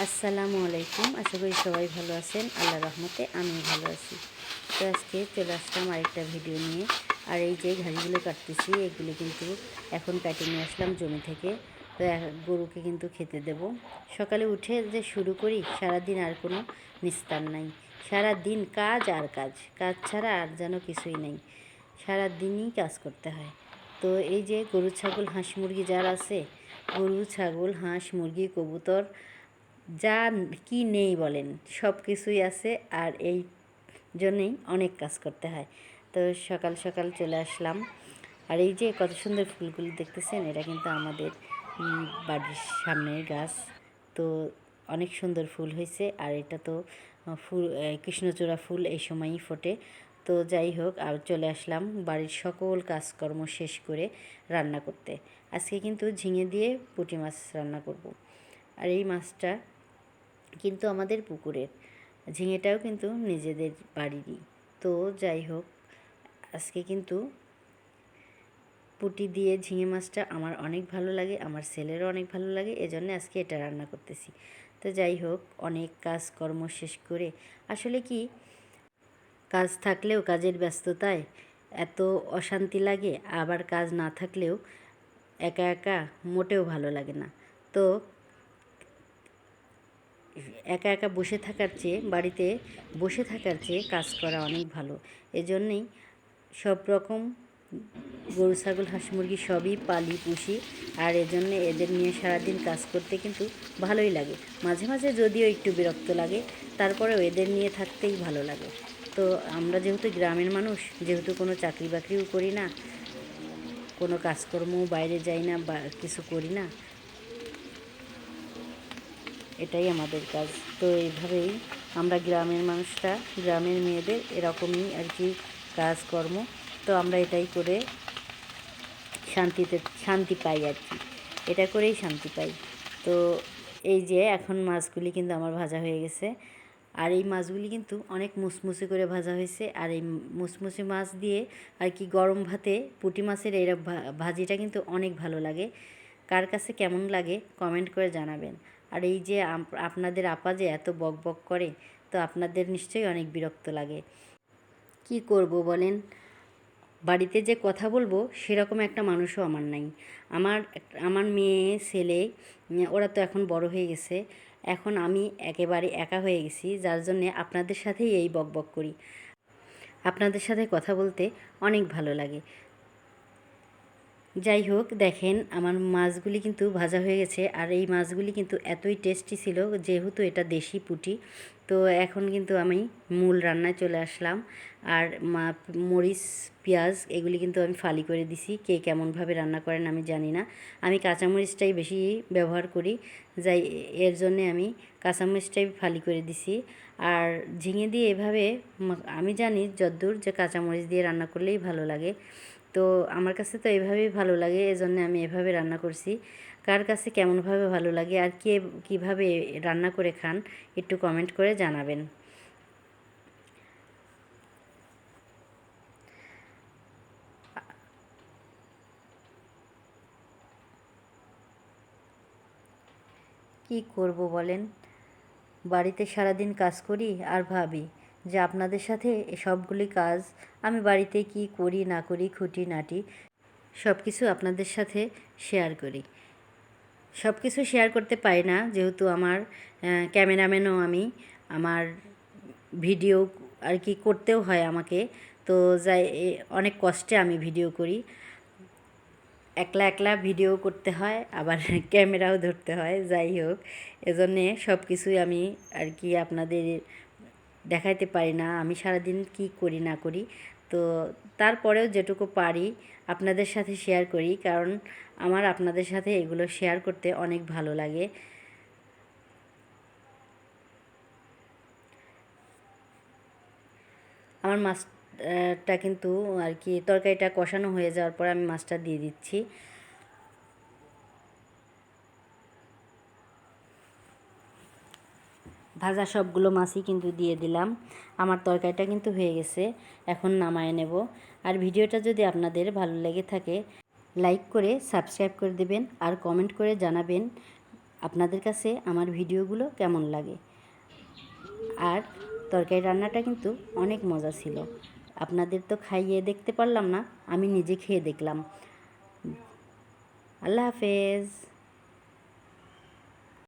আসসালামু আলাইকুম। আশা করি সবাই ভালো আছেন। আল্লাহ রহমতে আমি ভালো আছি। তো আজকে চলে আসলাম আরেকটা ভিডিও নিয়ে। আর এই যে ঘাড়িগুলো কাটতেছি, এগুলো কিন্তু এখন কাটে নিয়ে আসলাম জমি থেকে। তো গরুকে কিন্তু খেতে দেব। সকালে উঠে যে শুরু করি, সারাদিন আর কোনো নিস্তার নাই। সারা দিন কাজ আর কাজ। কাজ ছাড়া আর যেন কিছুই নেই। সারা দিনই কাজ করতে হয়। তো এই যে গরু, ছাগল, হাঁস মুরগি যার আছে, গরু, ছাগল, হাঁস, মুরগি, কবুতর যা কি নেই বলেন, সব কিছুই আছে আর এই জন্যেই অনেক কাজ করতে হয়। তো সকাল সকাল চলে আসলাম। আর এই যে কত সুন্দর ফুলগুলি দেখতেছেন, এটা কিন্তু আমাদের বাড়ির সামনের গাছ। তো অনেক সুন্দর ফুল হয়েছে আর এটা তো ফুল কৃষ্ণচূড়া ফুল এই সময়ই ফোটে। তো যাই হোক, আর চলে আসলাম বাড়ির সকল কাজকর্ম শেষ করে রান্না করতে। আজকে কিন্তু ঝিঙে দিয়ে পুঁটি মাছ রান্না করব। আর এই মাছটা কিন্তু আমাদের পুকুরের। ঝিঙেটাও কিন্তু নিজেদের বাড়িরই। তো যাই হোক, আজকে কিন্তু পুটি দিয়ে ঝিঙে মাছটা আমার অনেক ভালো লাগে, আমার ছেলেরও অনেক ভালো লাগে, এজন্য আজকে এটা রান্না করতেছি। তো যাই হোক, অনেক কাজকর্ম শেষ করে, আসলে কি কাজ থাকলেও কাজের ব্যস্ততায় এত অশান্তি লাগে, আবার কাজ না থাকলেও একা একা মোটেও ভালো লাগে না। তো একা একা বসে থাকার চেয়ে, বাড়িতে বসে থাকার চেয়ে কাজ করা অনেক ভালো। এজন্যই সব রকম গরু, ছাগল, হাঁস, মুরগি সবই পালি, পুষি আর এজন্য এদের নিয়ে সারাদিন কাজ করতে কিন্তু ভালোই লাগে। মাঝে মাঝে যদিও একটু বিরক্ত লাগে, তারপরেও এদের নিয়ে থাকতেই ভালো লাগে। তো আমরা যেহেতু গ্রামের মানুষ, যেহেতু কোনো চাকরি বাকরিও করি না, কোনো কাজকর্ম বাইরে যাই না বা কিছু করি না এটাই আমাদের কাজ। তো এইভাবেই আমরা গ্রামের মানুষরা, গ্রামের মেয়েদের এরকমই আর কি কাজকর্ম। তো আমরা এটাই করে শান্তিতে, শান্তি পাই আর কি। এটা করেই শান্তি পাই। তো এই যে এখন মাছগুলি কিন্তু আমার ভাজা হয়ে গেছে। আর এই মাছগুলি কিন্তু অনেক মুসমুসে করে ভাজা হয়েছে। আর এই মুসমুসে মাছ দিয়ে আর কি গরম ভাতে পুঁটি মাছের এই ভা- ভাজিটা কিন্তু অনেক ভালো লাগে। কার কাছে কেমন লাগে কমেন্ট করে জানাবেন। আর এই যে আপনাদের আপা যে এত বক বক করে, তো আপনাদের নিশ্চয়ই অনেক বিরক্ত লাগে। কি করব বলেন? বাড়িতে যে কথা বলব, সেরকম একটা মানুষও আমার নাই। আমার আমার মেয়ে, ছেলে ওরা তো এখন বড় হয়ে গেছে। এখন আমি একেবারে একা হয়ে গেছি, যার জন্যে আপনাদের সাথেই এই বক বক করি। আপনাদের সাথে কথা বলতে অনেক ভালো লাগে। যাই হোক, দেখেন আমার মাছগুলি কিন্তু ভাজা হয়ে গেছে আর এই মাছগুলি কিন্তু এতই টেস্টি ছিল যেহেতু এটা দেশি পুঁটি। তো এখন কিন্তু আমি মূল রান্নায় চলে আসলাম আর মা, মরিচ, পেঁয়াজ এগুলি কিন্তু আমি ফালি করে দিছি। কে কেমনভাবে রান্না করেন আমি জানি না। আমি কাঁচামরিচটাই বেশি ব্যবহার করি। যাই, এর জন্যে আমি কাঁচামরিচটাই ফালি করে দিছি। আর ঝিঙে দিয়ে এভাবে, আমি জানি যদ্দূর যে কাঁচামরিচ দিয়ে রান্না করলেই ভালো লাগে। তো আমার কাছে তো এভাবেই ভালো লাগে, এজন্য আমি এভাবে রান্না করছি। কার কাছে কেমনভাবে ভালো লাগে আর কে কীভাবে রান্না করে খান, একটু কমেন্ট করে জানাবেন। কি করব বলেন? বাড়িতে সারাদিন কাজ করি আর ভাবি। যে আপনাদের সাথে সবগুলি কাজ আমি বাড়িতে কি করি, না করি, খুঁটি, নাটি সব কিছু আপনাদের সাথে শেয়ার করি। সব কিছু শেয়ার করতে পারি না, যেহেতু আমার ক্যামেরাম্যানও আমি, আমার ভিডিও আর কি করতেও হয় আমাকে। তো যাই অনেক কষ্টে আমি ভিডিও করি। একলা একলা ভিডিও করতে হয়, আবার ক্যামেরাও ধরতে হয়, যাই হোক। এজন্যে সব কিছুই আমি আর কি আপনাদের দেখাইতে পারি না, আমি সারাদিন কি করি না করি। তো তারপরেও যেটুকু পারি, আপনাদের সাথে শেয়ার করি, কারণ আমার আপনাদের সাথে এগুলো শেয়ার করতে অনেক ভালো লাগে। আমার মাছটা কিন্তু আর কি, তরকারিটা কষানো হয়ে যাওয়ার পর আমি মাছটা দিয়ে দিচ্ছি। ভাজা সবগুলো মাছই কিন্তু দিয়ে দিলাম। আমার তরকারিটা কিন্তু হয়ে গেছে, এখন নামায় নেব। আর ভিডিওটা যদি আপনাদের ভালো লেগে থাকে, লাইক করে, সাবস্ক্রাইব করে দেবেন আর কমেন্ট করে জানাবেন আপনাদের কাছে আমার ভিডিওগুলো কেমন লাগে। আর তরকারি রান্নাটা কিন্তু অনেক মজা ছিল। আপনাদের তো খাইয়ে দেখতে পারলাম না, আমি নিজে খেয়ে দেখলাম। আল্লাহ হাফেজ।